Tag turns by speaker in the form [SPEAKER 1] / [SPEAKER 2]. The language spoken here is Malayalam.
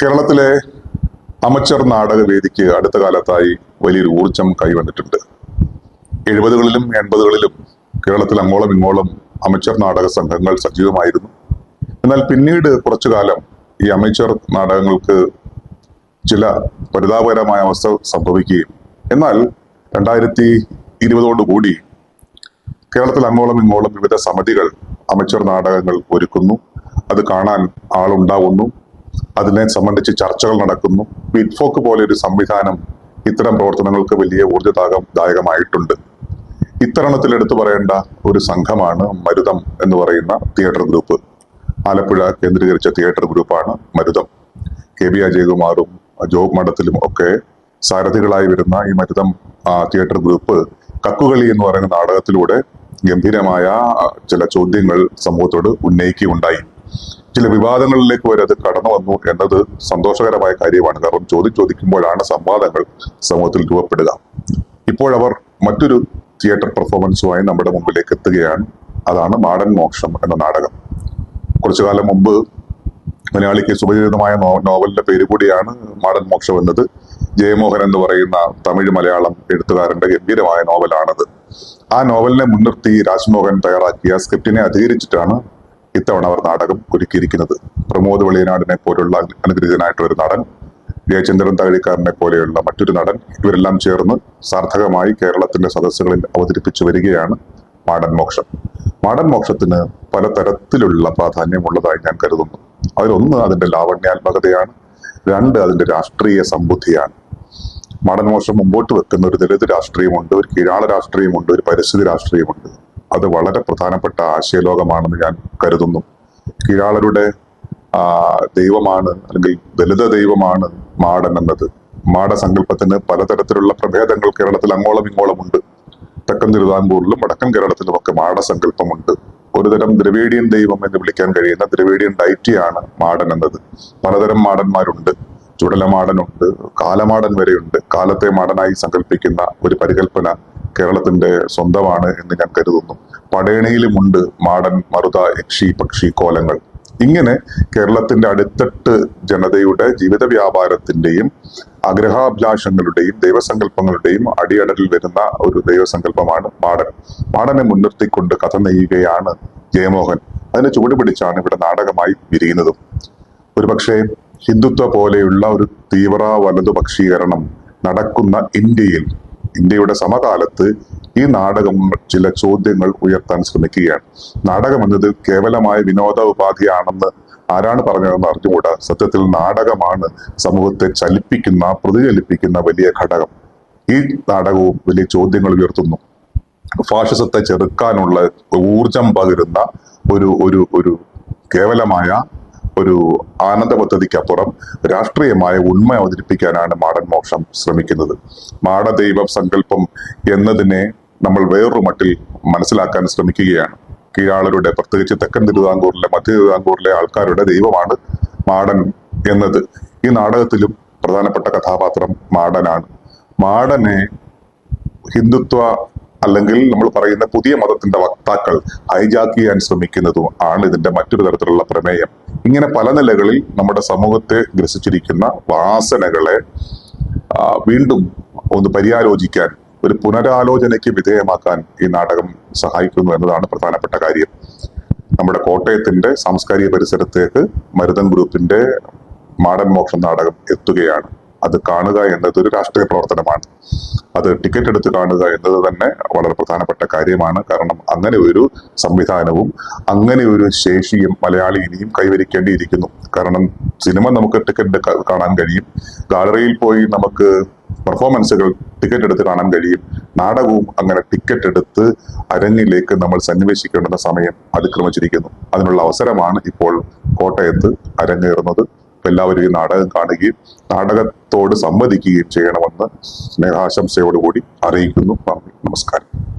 [SPEAKER 1] കേരളത്തിലെ അമച്ചർ നാടക വേദിക്ക് അടുത്ത കാലത്തായി വലിയൊരു ഊർജം കൈവന്നിട്ടുണ്ട്. എഴുപതുകളിലും എൺപതുകളിലും കേരളത്തിൽ അങ്ങോളം ഇങ്ങോളം അമച്ചർ നാടക സംഘങ്ങൾ സജീവമായിരുന്നു. എന്നാൽ പിന്നീട് കുറച്ചു കാലം ഈ അമച്ചർ നാടകങ്ങൾക്ക് ചില പരിതാപകരമായ അവസ്ഥ സംഭവിക്കുകയും എന്നാൽ രണ്ടായിരത്തി ഇരുപതോടുകൂടി കേരളത്തിൽ അങ്ങോളം ഇങ്ങോളം വിവിധ സമിതികൾ അമച്ചർ നാടകങ്ങൾ ഒരുക്കുന്നു. അത് കാണാൻ ആളുണ്ടാവുന്നു. അതിനെ സംബന്ധിച്ച് ചർച്ചകൾ നടക്കുന്നു. ബിറ്റ്ഫോക്ക് പോലെ ഒരു സംവിധാനം ഇത്തരം പ്രവർത്തനങ്ങൾക്ക് വലിയ ഊർജദായകം ദായകമായിട്ടുണ്ട്. ഇത്തരണത്തിൽ എടുത്തു പറയേണ്ട ഒരു സംഘമാണ് മരുതം എന്ന് പറയുന്ന തിയേറ്റർ ഗ്രൂപ്പ്. ആലപ്പുഴ കേന്ദ്രീകരിച്ച തിയേറ്റർ ഗ്രൂപ്പാണ് മരുതം. കെ ബി അജയകുമാറും ജോബ് മഠത്തിലും ഒക്കെ സാരഥികളായി വരുന്ന ഈ മരുതം തിയേറ്റർ ഗ്രൂപ്പ് കക്കുകളി എന്ന് പറയുന്ന നാടകത്തിലൂടെ ഗംഭീരമായ ചില ചോദ്യങ്ങൾ സമൂഹത്തോട് ഉന്നയിക്കുകയുണ്ടായി. ചില വിവാദങ്ങളിലേക്ക് വരെ അത് കടന്നു വന്നു എന്നത് സന്തോഷകരമായ കാര്യമാണ്. കാരണം ചോദ്യം ചോദിക്കുമ്പോഴാണ് സംവാദങ്ങൾ സമൂഹത്തിൽ രൂപപ്പെടുക ഇപ്പോഴവർ മറ്റൊരു തിയേറ്റർ പെർഫോമൻസുമായി നമ്മുടെ മുമ്പിലേക്ക് എത്തുകയാണ്. അതാണ് നാടൻ മോക്ഷം എന്ന നാടകം. കുറച്ചു കാലം മുമ്പ് മലയാളിക്ക് സുപരിചിതമായ നോവലിന്റെ പേര് കൂടിയാണ് മാടൻ മോക്ഷം എന്നത്. ജയമോഹൻ എന്ന് പറയുന്ന തമിഴ് മലയാളം എഴുത്തുകാരന്റെ ഗംഭീരമായ നോവലാണത്. ആ നോവലിനെ മുൻനിർത്തി രാജ്മോഹൻ തയ്യാറാക്കിയ സ്ക്രിപ്റ്റിനെ അധികരിച്ചിട്ടാണ് ഇത്തവണ അവർ നാടകം ഒരുക്കിയിരിക്കുന്നത്. പ്രമോദ് വെളിയനാടിനെ പോലുള്ള അനുഗ്രഹീതനായിട്ട് ഒരു നടൻ ജയചന്ദ്രൻ തകഴിക്കാരനെ പോലെയുള്ള മറ്റൊരു നടൻ ഇവരെല്ലാം ചേർന്ന് സാർത്ഥകമായി കേരളത്തിന്റെ സദസ്സുകളിൽ അവതരിപ്പിച്ചു വരികയാണ് മാടൻ മോക്ഷം. മാടൻ മോക്ഷത്തിന് പലതരത്തിലുള്ള പ്രാധാന്യമുള്ളതായി ഞാൻ കരുതുന്നു. അതിലൊന്ന് അതിന്റെ ലാവണ്യാത്മകതയാണ് രണ്ട് അതിന്റെ രാഷ്ട്രീയ സംബുദ്ധിയാണ്. മാടൻ മോക്ഷം മുമ്പോട്ട് വെക്കുന്ന ഒരു ദളിത് രാഷ്ട്രീയമുണ്ട് ഒരു കീഴാള രാഷ്ട്രീയമുണ്ട് ഒരു പരിസ്ഥിതി രാഷ്ട്രീയമുണ്ട്. അത് വളരെ പ്രധാനപ്പെട്ട ആശയലോകമാണെന്ന് ഞാൻ കരുതുന്നു. കീഴാളരുടെ ആ, ദൈവമാണ് അല്ലെങ്കിൽ ദലിത ദൈവമാണ് മാടൻ എന്നത്. മാടസങ്കല്പത്തിന് പലതരത്തിലുള്ള പ്രഭേദങ്ങൾ കേരളത്തിൽ അങ്ങോളം ഇങ്ങോളം ഉണ്ട്. തെക്കൻ തിരുവിതാംകൂറിലും വടക്കൻ കേരളത്തിലും ഒക്കെ മാടസങ്കല്പമുണ്ട് ഒരുതരം ദ്രവീഡിയൻ ദൈവം എന്ന് വിളിക്കാൻ കഴിയുന്ന ദ്രവീഡിയൻ ഡൈറ്റിയാണ് മാടൻ എന്നത്. പലതരം മാടന്മാരുണ്ട്. ചുടലമാടനുണ്ട് കാലമാടൻ വരെയുണ്ട്. കാലത്തെ മാടനായി സങ്കല്പിക്കുന്ന ഒരു പരികല്പന കേരളത്തിന്റെ സ്വന്തമാണ് എന്ന് ഞാൻ കരുതുന്നു. പടയണിയിലുമുണ്ട് മാടൻ മറുത യക്ഷി പക്ഷി കോലങ്ങൾ. ഇങ്ങനെ കേരളത്തിന്റെ അടിത്തട്ട് ജനതയുടെ ജീവിത വ്യാപാരത്തിന്റെയും ആഗ്രഹാഭിലാഷങ്ങളുടെയും ദൈവസങ്കല്പങ്ങളുടെയും അടിയടലിൽ വരുന്ന ഒരു ദൈവസങ്കല്പമാണ് മാടൻ. മാടനെ മുൻനിർത്തിക്കൊണ്ട് കഥ നെയ്യുകയാണ് ജയമോഹൻ. അതിനെ ചുവട് പിടിച്ചാണ് ഇവിടെ നാടകമായി വിരിയുന്നതും. ഒരുപക്ഷെ ഹിന്ദുത്വ പോലെയുള്ള ഒരു തീവ്ര വലതുപക്ഷീകരണം നടക്കുന്ന ഇന്ത്യയിൽ ഇന്ത്യയുടെ സമകാലത്ത് ഈ നാടകം ചില ചോദ്യങ്ങൾ ഉയർത്താൻ ശ്രമിക്കുകയാണ്. നാടകം എന്നത് കേവലമായ വിനോദ ഉപാധിയാണെന്ന് ആരാണ് പറഞ്ഞതെന്ന് അറിഞ്ഞുകൂടാ? സത്യത്തിൽ നാടകമാണ് സമൂഹത്തെ ചലിപ്പിക്കുന്ന പ്രതിചലിപ്പിക്കുന്ന വലിയ ഘടകം. ഈ നാടകവും വലിയ ചോദ്യങ്ങൾ ഉയർത്തുന്നു. ഫാഷിസത്തെ ചെറുക്കാനുള്ള ഊർജം പകരുന്ന ഒരു ഒരു ഒരു കേവലമായ ഒരു ആനന്ദ പദ്ധതിക്കപ്പുറം രാഷ്ട്രീയമായ ഉണ്മ അവതരിപ്പിക്കാനാണ് മാടൻ മോക്ഷം ശ്രമിക്കുന്നത്. മാടദൈവ സങ്കല്പം എന്നതിനെ നമ്മൾ വേറൊരു മട്ടിൽ മനസ്സിലാക്കാൻ ശ്രമിക്കുകയാണ്. കീഴാളരുടെ പ്രത്യേകിച്ച് തെക്കൻ തിരുവിതാംകൂറിലെ മധ്യ തിരുവിതാംകൂറിലെ ആൾക്കാരുടെ ദൈവമാണ് മാടൻ എന്നത്. ഈ നാടകത്തിലും പ്രധാനപ്പെട്ട കഥാപാത്രം മാടനാണ്. മാടനെ ഹിന്ദുത്വ അല്ലെങ്കിൽ നമ്മൾ പറയുന്ന പുതിയ മതത്തിന്റെ വക്താക്കൾ ഹൈജാക്ക് ചെയ്യാൻ ശ്രമിക്കുന്നതും ആണ് ഇതിന്റെ മറ്റൊരു തരത്തിലുള്ള പ്രമേയം. ഇങ്ങനെ പല നിലകളിൽ നമ്മുടെ സമൂഹത്തെ ഗ്രസിച്ചിരിക്കുന്ന വാസനകളെ വീണ്ടും ഒന്ന് പര്യാലോചിക്കാൻ ഒരു പുനരാലോചനയ്ക്ക് വിധേയമാക്കാൻ ഈ നാടകം സഹായിക്കുന്നു എന്നതാണ് പ്രധാനപ്പെട്ട കാര്യം. നമ്മുടെ കോട്ടയത്തിന്റെ സാംസ്കാരിക പരിസരത്തേക്ക് മരുതൻ ഗ്രൂപ്പിന്റെ മാടൻ മോക്ഷം നാടകം എത്തുകയാണ്. അത് കാണുക എന്നത് ഒരു രാഷ്ട്രീയ പ്രവർത്തനമാണ്. അത് ടിക്കറ്റ് എടുത്ത് കാണുക എന്നത് തന്നെ വളരെ പ്രധാനപ്പെട്ട കാര്യമാണ്. കാരണം അങ്ങനെ ഒരു സംവിധാനവും അങ്ങനെ ഒരു ശേഷിയും മലയാളി ഇനിയും കൈവരിക്കേണ്ടിയിരിക്കുന്നു. കാരണം സിനിമ നമുക്ക് ടിക്കറ്റ് കാണാൻ കഴിയും. ഗാലറിയിൽ പോയി നമുക്ക് പെർഫോമൻസുകൾ ടിക്കറ്റ് എടുത്ത് കാണാൻ കഴിയും. നാടകവും അങ്ങനെ ടിക്കറ്റ് എടുത്ത് അരങ്ങിലേക്ക് നമ്മൾ സന്നിവേശിക്കേണ്ടുന്ന സമയം അതിക്രമിച്ചിരിക്കുന്നു. അതിനുള്ള അവസരമാണ് ഇപ്പോൾ കോട്ടയത്ത് അരങ്ങേറുന്നത്. എല്ലാവരും ഈ നാടകം കാണുകയും നാടകത്തോട് സംവദിക്കുകയും ചെയ്യണമെന്ന് സ്നേഹാശംസയോടുകൂടി അറിയിക്കുന്നു. നന്ദി. നമസ്കാരം.